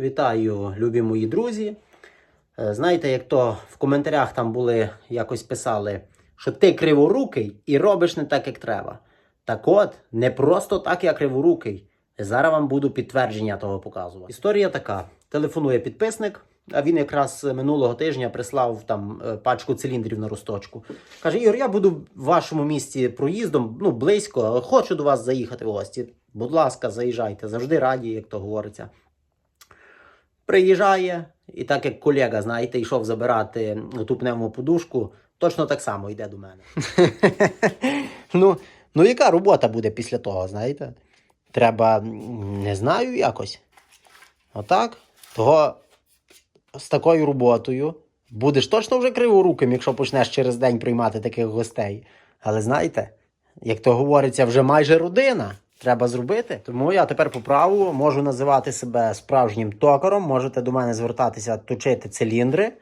Вітаю, любі мої друзі. Е, Знаєте, як то в коментарях там були якось писали, що ти криворукий і робиш не так, як треба. Так от, не просто так я криворукий. Зараз вам буду підтвердження того показувати. Історія така: телефонує підписник, а він якраз минулого тижня прислав там е, пачку циліндрів на росточку. Каже: Ігор, я буду в вашому місті проїздом, ну близько, хочу до вас заїхати в гості. Будь ласка, заїжджайте, завжди раді, як то говориться. Приїжджає, і так як колега, знаєте, йшов забирати ту пневмоподушку, точно так само йде до мене. ну, ну, яка робота буде після того, знаєте? Треба, не знаю, якось. Отак. Того з такою роботою будеш точно вже криворуким, якщо почнеш через день приймати таких гостей. Але знаєте, як то говориться, вже майже родина. Треба зробити. Тому я тепер по праву можу називати себе справжнім токаром. Можете до мене звертатися, точити циліндри.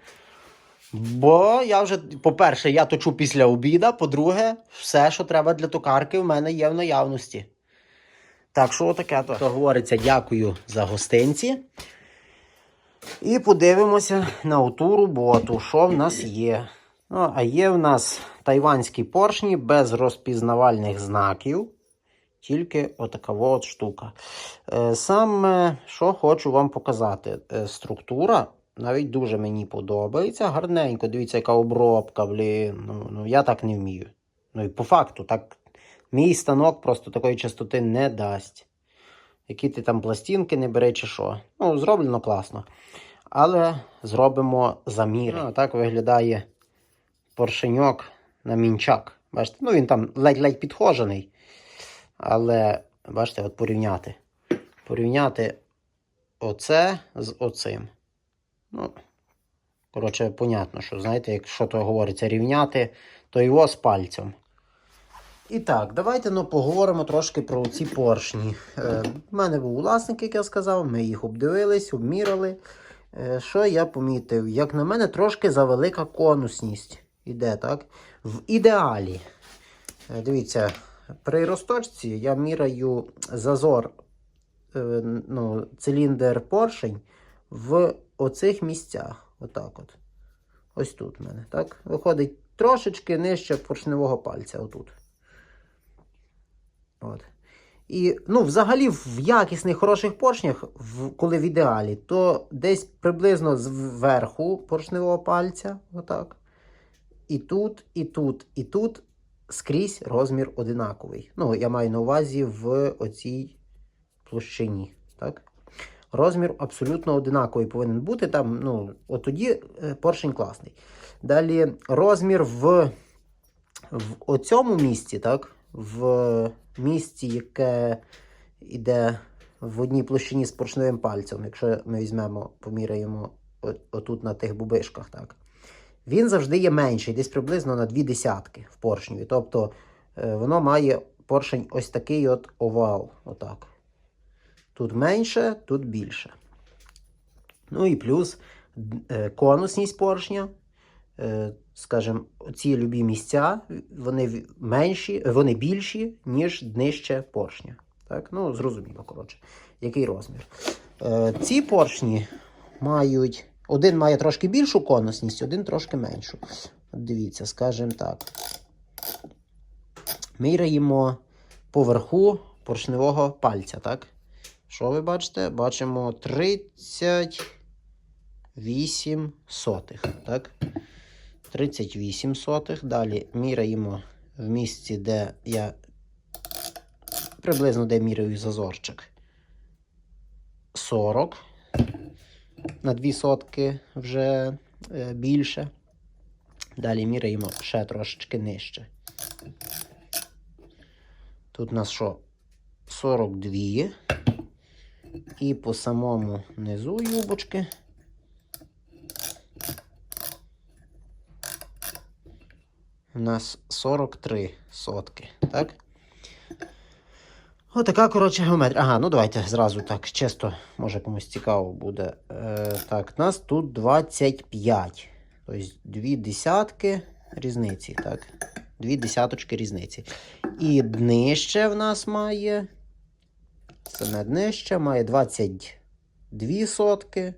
Бо я вже, по-перше, я точу після обіда. По-друге, все, що треба для токарки, в мене є в наявності. Так що таке то. То говориться, дякую за гостинці. І подивимося на оту роботу, що в нас є. Ну, а є в нас тайванські поршні без розпізнавальних знаків. Тільки отака от штука. Е, Саме, що хочу вам показати. Е, Структура навіть дуже мені подобається. Гарненько, дивіться, яка обробка, блін. Ну, ну я так не вмію. Ну і по факту, так, мій станок просто такої частоти не дасть. Які ти там пластинки не бери чи що. Ну, зроблено класно. Але зробимо заміри. А так виглядає поршеньок на мінчак. Бачите, ну він там ледь-ледь підхожений. Але, бачите, от порівняти. Порівняти оце з оцим. Ну, коротше, понятно, що, знаєте, якщо то говориться рівняти, то його з пальцем. І так, давайте ну, поговоримо трошки про ці поршні. Е, У мене був власник, як я сказав, ми їх обдивились, обміряли. Е, що я помітив? Як на мене, трошки завелика конусність іде, так? В ідеалі. Е, дивіться, при розточці я міряю зазор, е, ну, циліндр поршень в оцих місцях. Отак от. Ось тут в мене. так? Виходить трошечки нижче поршневого пальця. Отут. От. І, ну, взагалі, в якісних хороших поршнях, в, коли в ідеалі, то десь приблизно зверху поршневого пальця, отак. І тут, і тут, і тут скрізь розмір одинаковий. Ну, я маю на увазі в оцій площині. Так? Розмір абсолютно одинаковий повинен бути. Там, ну, от тоді е, поршень класний. Далі розмір в, в оцьому місці, так? в місці, яке йде в одній площині з поршневим пальцем, якщо ми візьмемо, поміряємо отут на тих бубишках, так. Він завжди є менший, десь приблизно на дві десятки в поршневі. Тобто е, воно має поршень ось такий от овал. Отак. Тут менше, тут більше. Ну і плюс е, конусність поршня. Е, Скажімо, ці любі місця, вони менші, вони більші, ніж днище поршня. Так? Ну, зрозуміло, коротше, який розмір. Ці поршні мають. Один має трошки більшу конусність, один трошки меншу. От Дивіться, скажімо так. Міряємо поверху поршневого пальця, так? Що ви бачите? Бачимо 38 сотих, так? 38 сотих. Далі міряємо в місці, де я приблизно де міряю зазорчик. 40. На 2 сотки вже е, більше. Далі міряємо ще трошечки нижче. Тут у нас що? 42. І по самому низу юбочки. У нас 43 сотки, так? Отака, коротше, геометрія. Ага, ну давайте зразу так, чисто, може комусь цікаво буде. Е, так, нас тут 25. Тобто дві десятки різниці, так? Дві десяточки різниці. І днище в нас має. Саме днище має 20, 2 сотки.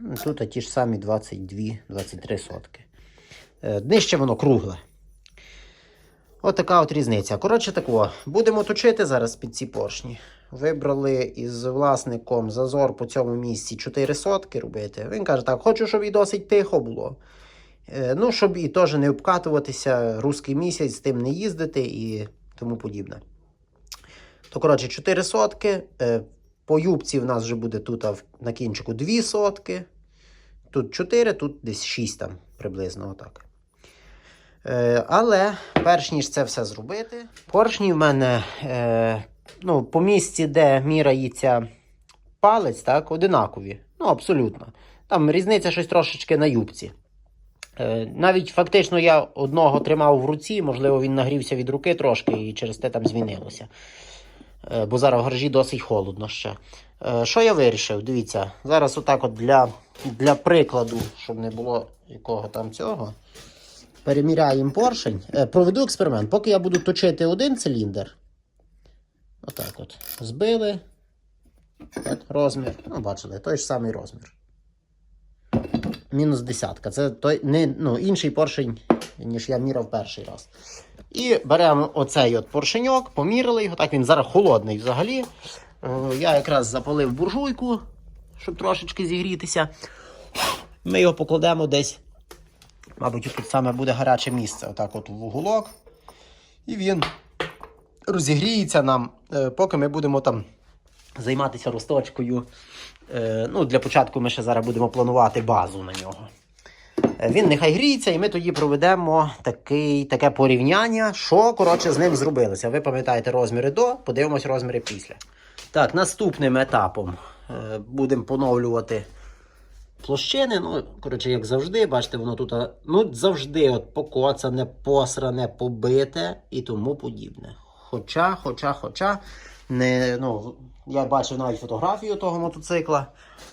Ну, Тут ті ж самі 22-23 сотки. Е, Нижче воно кругле. От от різниця. Коротше, тако, будемо точити зараз під ці поршні. Вибрали із власником зазор по цьому місці 4 сотки робити. Він каже, так, хочу, щоб і досить тихо було. Е, Ну, щоб і теж не обкатуватися, русський місяць з тим не їздити і тому подібне. То, коротше, 4 сотки. Е, По юбці в нас вже буде тут на кінчику 2 сотки. Тут 4, тут десь 6 там приблизно отак. Е, але перш ніж це все зробити, поршні в мене е, ну, по місці, де мірається палець, так, одинакові. Ну, абсолютно. Там різниця щось трошечки на юбці. Е, навіть фактично я одного тримав в руці, можливо, він нагрівся від руки трошки і через те там змінилося. Е, бо зараз в гаражі досить холодно ще. Що я вирішив? Дивіться, зараз отак от для, для прикладу, щоб не було якого там цього. Переміряємо поршень. Е, проведу експеримент. Поки я буду точити один циліндр. Отак от. Збили. Так, розмір. Ну, бачили, той ж самий розмір. Мінус десятка. Це той, не, ну, інший поршень, ніж я міряв перший раз. І беремо оцей от поршеньок, поміряли його. Так він зараз холодний взагалі. Е, Я якраз запалив буржуйку, щоб трошечки зігрітися. Ми його покладемо десь. Мабуть, тут саме буде гаряче місце, отак от в уголок. І він розігріється нам, е, поки ми будемо там займатися росточкою. Е, Ну, для початку ми ще зараз будемо планувати базу на нього. Е, Він нехай гріється, і ми тоді проведемо такий, таке порівняння, що коротше з ним зробилося. Ви пам'ятаєте розміри до, подивимось розміри після. Так, наступним етапом будемо поновлювати площини. Ну, коротше, як завжди, бачите, воно тут ну, завжди от покоцане, посране, побите і тому подібне. Хоча, хоча, хоча, не, ну, я бачив навіть фотографію того мотоцикла,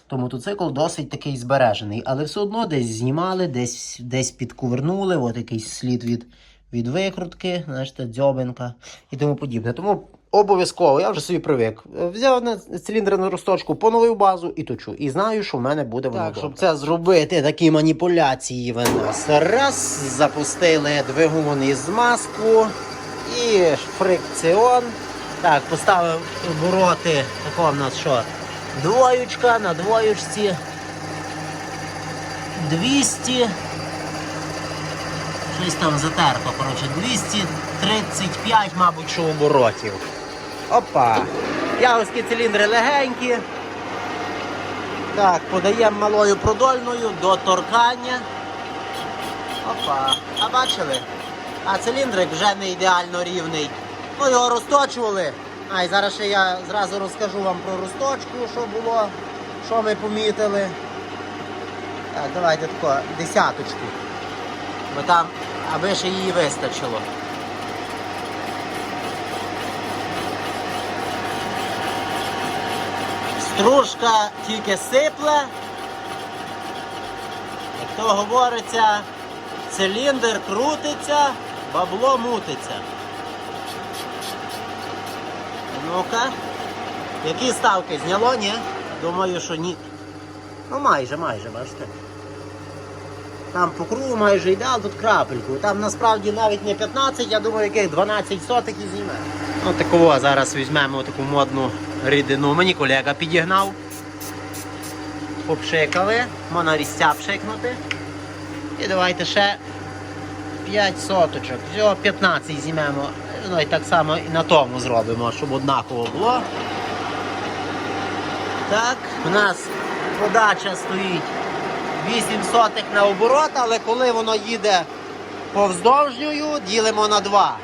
то мотоцикл досить такий збережений, але все одно десь знімали, десь, десь підкувернули, от якийсь слід від, від викрутки, знаєте, дзьобинка і тому подібне. Тому обов'язково, я вже собі привик. Взяв на циліндр на росточку, поновив базу і точу. І знаю, що в мене буде воно. Так, щоб це зробити, такі маніпуляції ви нас раз запустили двигун із змазку і фрикціон. Так, поставив обороти. Тако в нас що? Двоючка на двоючці. 200. Щось там затерто, коротше, 235, мабуть, що оборотів. Опа. Ягоські циліндри легенькі. Так, подаємо малою продольною до торкання. Опа. А бачили? А циліндрик вже не ідеально рівний. Ну, його розточували. А, і зараз ще я зразу розкажу вам про розточку, що було, що ми помітили. Так, давайте тако, десяточку. Бо там, аби ще її вистачило. Стружка тільки сипле. Як то говориться, циліндр крутиться, бабло мутиться. Ну-ка. Які ставки? Зняло, ні? Думаю, що ні. Ну майже, майже, бачите. Там по кругу майже йде, а тут крапельку. Там насправді навіть не 15, я думаю, яких 12 соток і зніме. Ну такого зараз візьмемо таку модну рідину. Мені колега підігнав. Попшикали, можна різця пшикнути. І давайте ще 5 соточок. Всього 15 зімемо. Ну і так само і на тому зробимо, щоб однаково було. Так, у нас подача стоїть 8 сотих на оборот, але коли воно їде повздовжньою, ділимо на 2.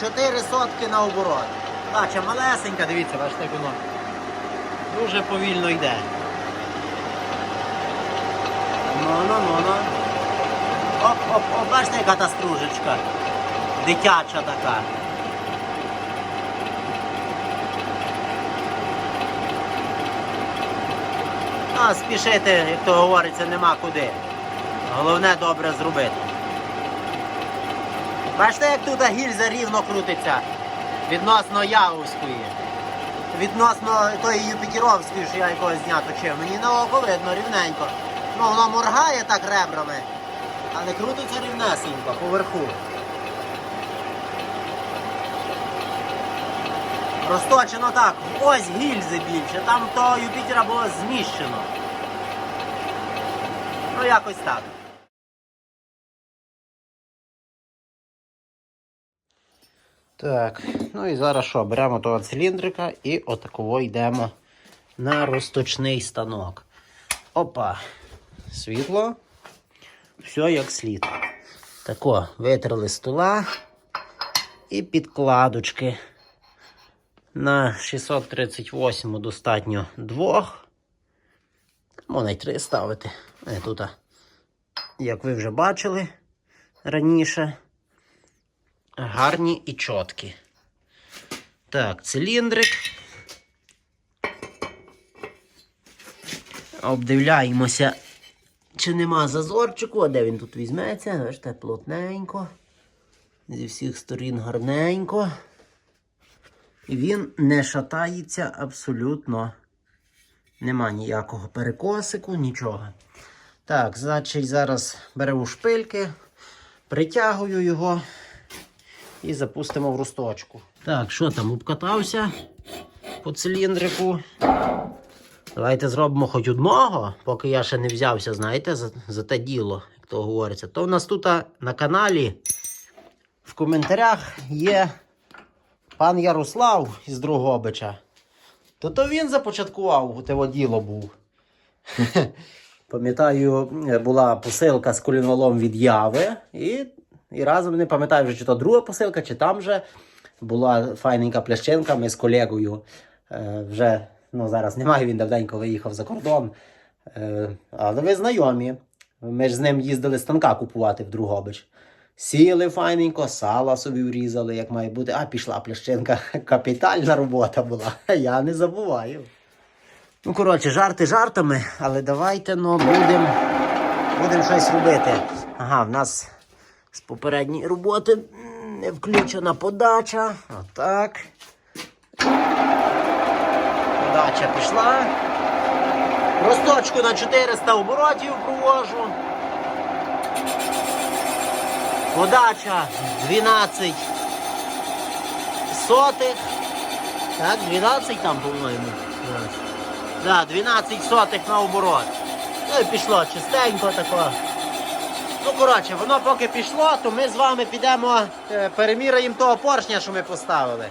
4 сотки на оборот. Дача малесенька, дивіться, бачите, як воно дуже повільно йде. Ну, ну, ну, ну. Оп, оп, оп, бачите, яка та стружечка. Дитяча така. А спішити, як то говориться, нема куди. Головне добре зробити. Бачите, як тут гільза рівно крутиться. Відносно Яузької. Відносно тої Юпітеровської, що я якогось дня точив. Мені на око видно рівненько. Ну, воно моргає так ребрами, але крутиться рівнесенько поверху. Розточено так, ось гільзи більше, там то Юпітера було зміщено. Ну, якось так. Так, ну і зараз що? Беремо того циліндрика і отаково йдемо на розточний станок. Опа, світло. Все як слід. Тако, витерли стола і підкладочки. На 638 достатньо двох. Можна й три ставити. Е, Тут, як ви вже бачили раніше, гарні і чіткі. Так, циліндрик. Обдивляємося, чи нема зазорчику, а де він тут візьметься. Бачите, плотненько. Зі всіх сторін гарненько. І він не шатається абсолютно. Нема ніякого перекосику, нічого. Так, значить, зараз беремо шпильки, притягую його і запустимо в росточку. Так, що там, обкатався по циліндрику. Давайте зробимо хоч одного, поки я ще не взявся, знаєте, за, за те діло, як то говориться. То в нас тут на каналі в коментарях є пан Ярослав із Другобича. То то він започаткував те діло був. Пам'ятаю, була посилка з колінвалом від Яви, і, і разом не пам'ятаю вже, чи то друга посилка, чи там вже була файненька плящинка. Ми з колегою е, вже ну, зараз немає, він давненько виїхав за кордон. Е, але ви знайомі. Ми ж з ним їздили станка купувати в Другобич. Сіли файненько, сала собі врізали, як має бути. А пішла плящинка. Капітальна робота була. Я не забуваю. Ну, коротше, жарти жартами, але давайте ну, будемо будем щось робити. Ага, в нас з попередньої роботи не включена подача. Отак. Подача пішла. Росточку на 400 оборотів провожу. Подача 12 сотих. Так, 12 там, по-моєму. Так, 12 сотих на оборот. Ну і пішло чистенько тако. Ну, коротше, воно поки пішло, то ми з вами підемо, е, переміряємо того поршня, що ми поставили.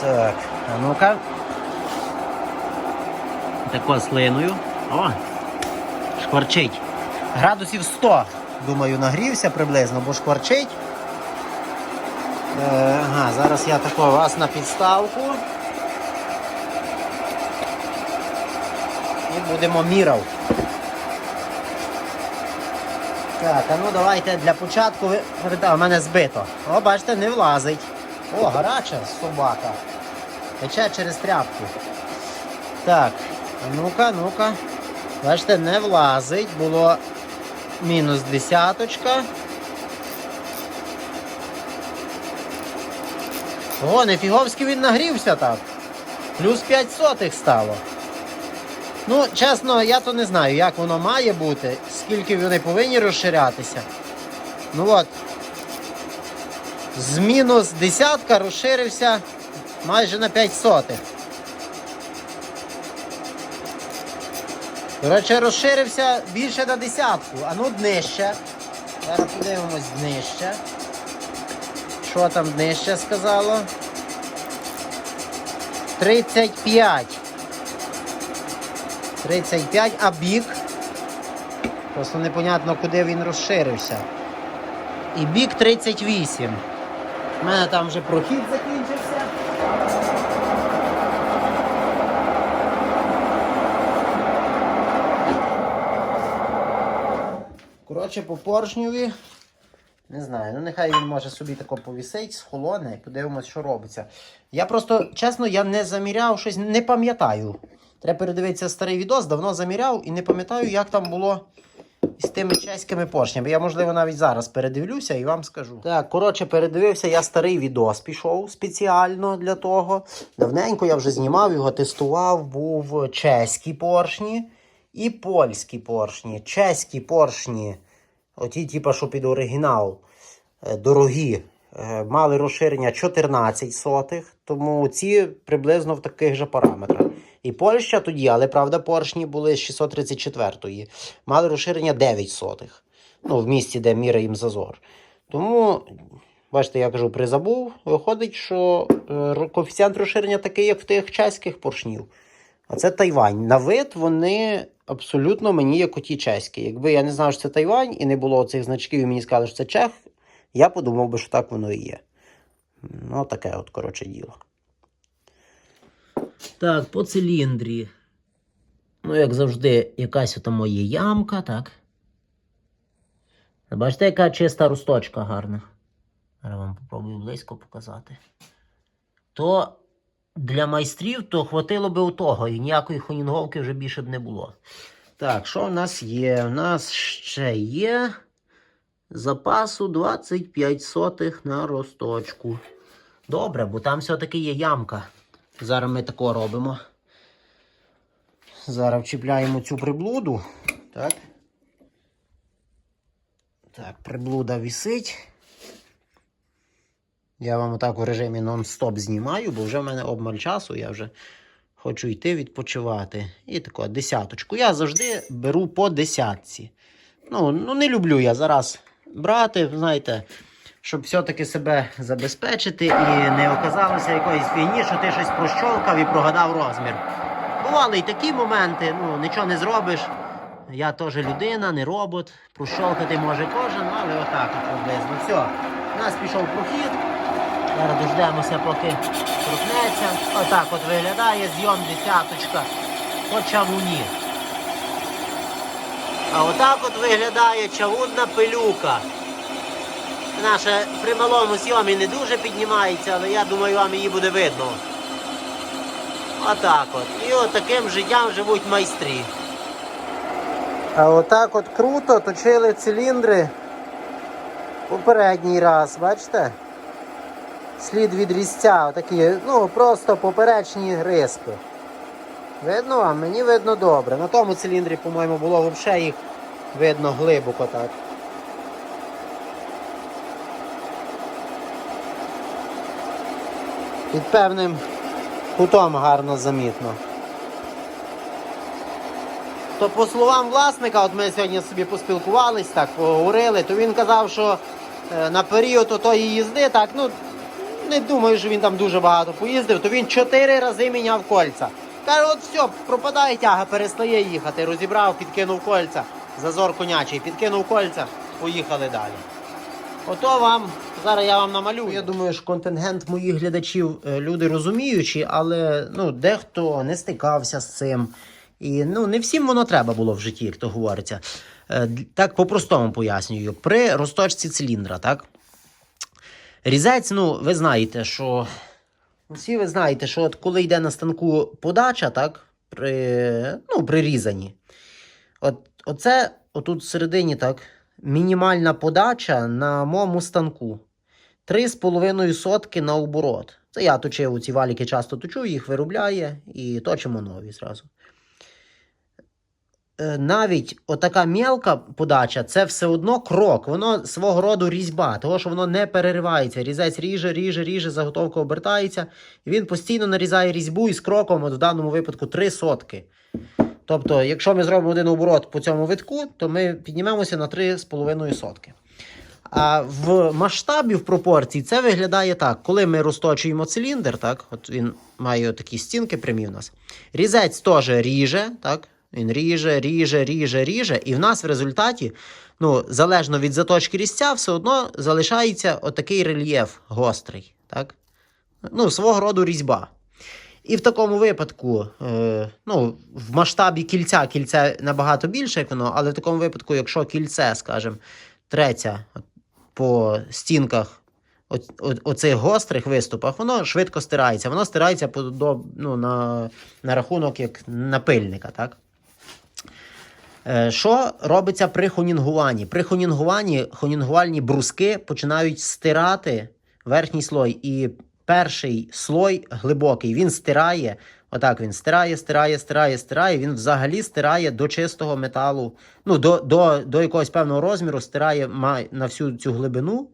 Так, а ну-ка. Тако слиною. О! Шкварчить. Градусів 100, думаю, нагрівся приблизно, бо шкварчить. Е, ага, зараз я тако вас на підставку. І будемо мірав. Так, а ну давайте для початку ви. В мене збито. О, бачите, не влазить. О, гаряча собака. Тече через тряпку. Так, ну-ка, ну-ка. Бачите, не влазить. Було мінус десяточка. О, нефіговськи він нагрівся так. Плюс 5 сотих стало. Ну, чесно, я то не знаю, як воно має бути, скільки вони повинні розширятися. Ну от, з мінус десятка розширився майже на 5 сотих. Коротше, розширився більше на десятку, а ну днище. Зараз подивимось днище. Що там днище сказало? 35. 35, а бік. Просто непонятно, куди він розширився. І бік 38. У мене там вже прохід закінчився. Коротше, по поршневі. Не знаю, ну нехай він може собі тако повісить, схолоне і подивимось, що робиться. Я просто, чесно, я не заміряв щось, не пам'ятаю. Треба передивитися старий відос, давно заміряв і не пам'ятаю, як там було із тими чеськими поршнями. Я, можливо, навіть зараз передивлюся і вам скажу. Так, коротше, передивився, я старий відос пішов спеціально для того. Давненько я вже знімав його, тестував, був чеські поршні і польські поршні. Чеські поршні, оті, типа, що під оригінал, е, дорогі. е, Мали розширення 14 сотих, тому ці приблизно в таких же параметрах. І Польща тоді, але правда, поршні були з 634-ї. Мали розширення 9 сотих. Ну, в місті, де міряємо зазор. Тому, бачите, я кажу, призабув. Виходить, що е, коефіцієнт розширення такий, як в тих чеських поршнів. А це Тайвань. На вид вони абсолютно мені як оті чеські. Якби я не знав, що це Тайвань і не було цих значків, і мені сказали, що це Чех, я подумав би, що так воно і є. Ну, таке от, коротше, діло. Так, по циліндрі. Ну, як завжди, якась там є ямка, так. Бачите, яка чиста русточка гарна. Зараз вам попробую близько показати. То для майстрів то хватило би у того, і ніякої хонінговки вже більше б не було. Так, що в нас є? У нас ще є запасу 25 сотих на росточку. Добре, бо там все-таки є ямка. Зараз ми тако робимо. Зараз вчіпляємо цю приблуду. Так. Так, приблуда висить. Я вам отак у режимі нон-стоп знімаю, бо вже в мене обмаль часу, я вже хочу йти відпочивати. І тако, десяточку. Я завжди беру по десятці. Ну, ну не люблю я зараз брати, знаєте, щоб все-таки себе забезпечити і не оказалося якоїсь фігні, що ти щось прощолкав і прогадав розмір. Бували і такі моменти, ну нічого не зробиш. Я теж людина, не робот. Прощолкати може кожен, але отак от приблизно. Все. У нас пішов прохід. Зараз дождемося, поки крутнеться. Отак от виглядає зйом десяточка по чавуні. А отак от виглядає чавунна пилюка. Наша при малому сйомі не дуже піднімається, але я думаю, вам її буде видно. Отак от. І от таким життям живуть майстрі. А отак от круто точили циліндри попередній раз, бачите? Слід від різця, отакі, ну просто поперечні риски. Видно вам? Мені видно добре. На тому циліндрі, по-моєму, було взагалі їх видно глибоко так. Під певним кутом гарно замітно. То по словам власника, от ми сьогодні собі поспілкувались, так, поговорили, то він казав, що е, на період отої їзди, так, ну, не думаю, що він там дуже багато поїздив, то він чотири рази міняв кольця. Каже, от все, пропадає тяга, перестає їхати. Розібрав, підкинув кольця, зазор конячий, підкинув кольця, поїхали далі. Ото вам, зараз я вам намалюю. Я думаю, що контингент моїх глядачів е, люди розуміючі, але ну, дехто не стикався з цим. І ну, не всім воно треба було в житті, як то говориться. Е, Так по-простому пояснюю. При розточці циліндра, так? Різець, ну, ви знаєте, що. Всі ви знаєте, що от коли йде на станку подача, так? При, ну, при різанні. От, оце отут всередині, так, мінімальна подача на моєму станку. 3,5 сотки на оборот. Це я точив ці валіки часто точу, їх виробляє і точимо нові зразу. Е, Навіть отака мелка подача це все одно крок, воно свого роду різьба, того що воно не переривається. Різець ріже, ріже, ріже, заготовка обертається, і він постійно нарізає різьбу із кроком, от в даному випадку 3 сотки. Тобто, якщо ми зробимо один оборот по цьому витку, то ми піднімемося на 3,5 сотки. А в масштабі, в пропорції, це виглядає так. Коли ми розточуємо циліндр, так, от він має такі стінки прямі в нас. Різець теж ріже, так, він ріже, ріже, ріже, ріже, і в нас в результаті, ну, залежно від заточки різця, все одно залишається отакий рельєф гострий. Так? Ну, свого роду різьба. І в такому випадку, е, ну, в масштабі кільця кільце набагато більше, як воно, але в такому випадку, якщо кільце, скажімо, треться от по стінках оцих гострих виступах, воно швидко стирається. Воно стирається ну, на, на рахунок як напильника. Так? Е, Що робиться при хонінгуванні? При хонінгуванні хонінгувальні бруски починають стирати верхній слой. І перший слой глибокий, він стирає. Отак він стирає, стирає, стирає, стирає. Він взагалі стирає до чистого металу, ну, до, до, до якогось певного розміру, стирає на всю цю глибину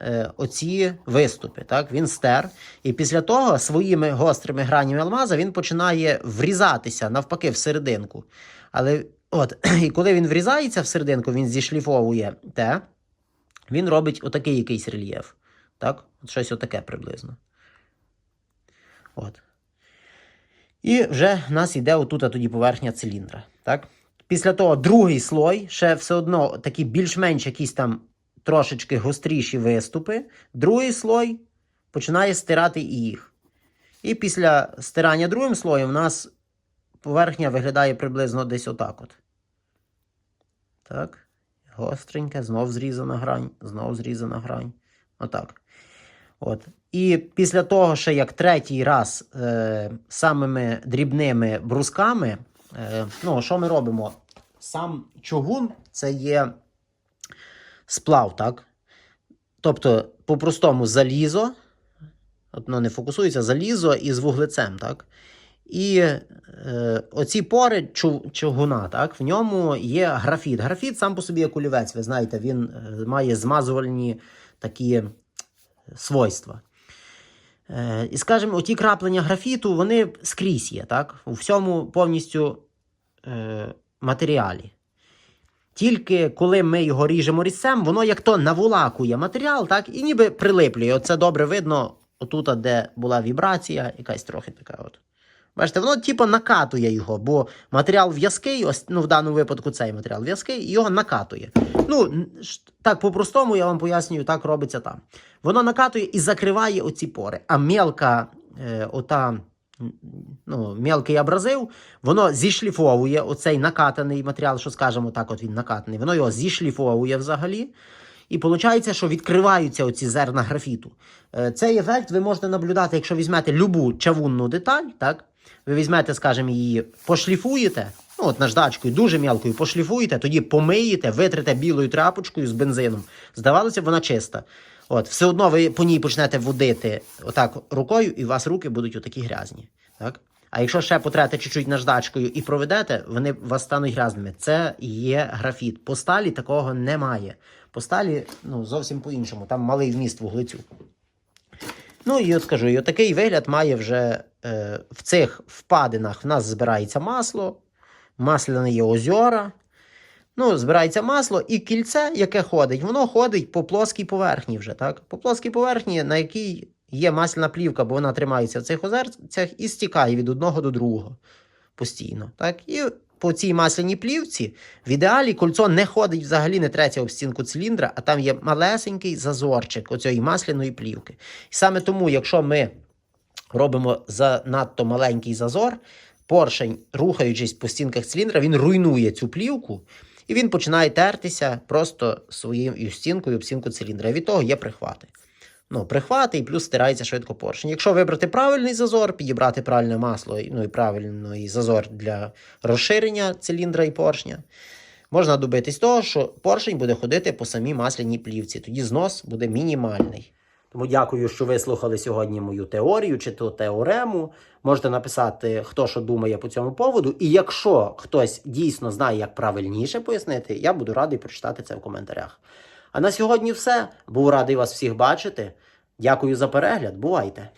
е, оці виступи. Так? Він стер. І після того своїми гострими гранями алмаза він починає врізатися навпаки в серединку. Але от, і коли він врізається в серединку, він зішліфовує те, він робить отакий якийсь рельєф. Так? От щось отаке приблизно. От. І вже в нас йде отут тоді поверхня циліндра. Так? Після того другий слой, ще все одно такі більш-менш якісь там трошечки гостріші виступи. Другий слой починає стирати і їх. І після стирання другим слоєм у нас поверхня виглядає приблизно десь отак. от. Так. Гостреньке, знов зрізана грань, знов зрізана грань. Отак. От. І після того, ще як третій раз е, самими дрібними брусками, е, ну, що ми робимо? Сам чугун це є сплав, так? Тобто, по-простому залізо, воно не фокусується, залізо із вуглецем, так? І е, оці пори чу- чугуна, так, в ньому є графіт. Графіт сам по собі як олівець, ви знаєте, він е, має змазувальні такі свойства. Е, і скажімо, оті краплення графіту, вони скрізь є, так? У всьому повністю е, матеріалі. Тільки коли ми його ріжемо різцем, воно як то наволакує матеріал, так, і ніби прилиплює. Оце добре видно, отут, де була вібрація, якась трохи така от. Бачите, воно типу накатує його, бо матеріал в'язкий, ось ну, в даному випадку цей матеріал в'язкий, його накатує. Ну, так по-простому я вам пояснюю, так робиться там. Воно накатує і закриває оці пори. А мелка, е, ота, ну, мелкий абразив, воно зішліфовує оцей накатаний матеріал, що скажемо так, от він накатаний, воно його зішліфовує взагалі. І виходить, що відкриваються оці зерна графіту. Е, Цей ефект ви можете наблюдати, якщо візьмете любу чавунну деталь, так? Ви візьмете, скажімо, її, пошліфуєте, ну, от наждачкою, дуже м'ялкою пошліфуєте, тоді помиєте, витрите білою тряпочкою з бензином. Здавалося б, вона чиста. От, все одно ви по ній почнете водити отак рукою, і у вас руки будуть отакі грязні. Так? А якщо ще потрете чуть-чуть наждачкою і проведете, вони у вас стануть грязними. Це є графіт. По сталі такого немає. По сталі ну, зовсім по-іншому. Там малий вміст вуглецю. Ну і от скажу, і от такий вигляд має вже в цих впадинах. В нас збирається масло, масляне є озера. Ну, збирається масло, і кільце, яке ходить, воно ходить по плоскій поверхні вже, так? По плоскій поверхні, на якій є масляна плівка, бо вона тримається в цих озерцях і стікає від одного до другого постійно. Так? І по цій масляній плівці в ідеалі кольцо не ходить взагалі, не треться об стінку циліндра, а там є малесенький зазорчик оцієї масляної плівки. І саме тому, якщо ми робимо занадто маленький зазор, поршень, рухаючись по стінках циліндра, він руйнує цю плівку. І він починає тертися просто своєю стінкою об стінку циліндра. І від того є прихвати. Ну, прихвати і плюс стирається швидко поршень. Якщо вибрати правильний зазор, підібрати правильне масло, ну і правильний зазор для розширення циліндра і поршня, можна добитись того, що поршень буде ходити по самій масляній плівці. Тоді знос буде мінімальний. Тому дякую, що ви слухали сьогодні мою теорію чи то теорему. Можете написати, хто що думає по цьому поводу. І якщо хтось дійсно знає, як правильніше пояснити, я буду радий прочитати це в коментарях. А на сьогодні все. Був радий вас всіх бачити. Дякую за перегляд. Бувайте!